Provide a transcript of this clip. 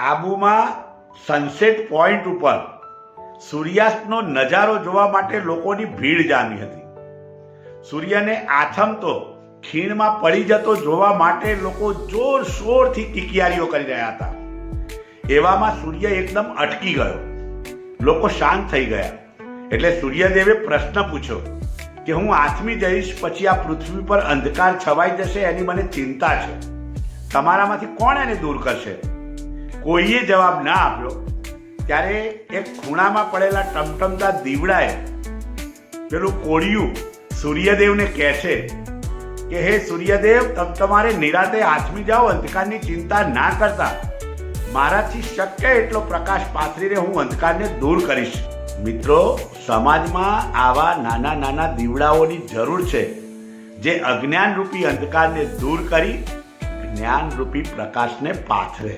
આબુમાં sunset point ઉપર સૂર્યાસ્તનો નજારો જોવા માટે લોકોની ભીડ જામી હતી. સૂર્યને આથમતો ખીણમાં પડી જતો જોવા માટે લોકો જોરશોરથી કિકિયારીઓ કરી રહ્યા હતા. એવામાં સૂર્ય એકદમ અટકી ગયો. લોકો શાંત થઈ ગયા. એટલે સૂર્યદેવે પ્રશ્ન પૂછ્યો કે હું આથમી જઈશ પછી આ પૃથ્વી પર અંધકાર છવાઈ જશે એની મને ચિંતા છે. તમારામાંથી કોણ એને દૂર કરશે? કોઈએ જવાબ ના આપ્યો, ત્યારે એક ખૂણામાં પડેલા ટમટમતા દીવડાએ પેલું કોળિયું સૂર્યદેવને કહે છે કે, હે સૂર્યદેવ, તમ તમારે નિરાતે આથમી જાઓ, અંધકારની ચિંતા ના કરતા. મારાથી શક્ય એટલો પ્રકાશ પાથરીને હું અંધકારને દૂર કરીશ. મિત્રો, સમાજમાં આવા નાના નાના દીવડાઓની જરૂર છે, જે અજ્ઞાન રૂપી અંધકારને દૂર કરી, જ્ઞાનરૂપી પ્રકાશને પાથરે.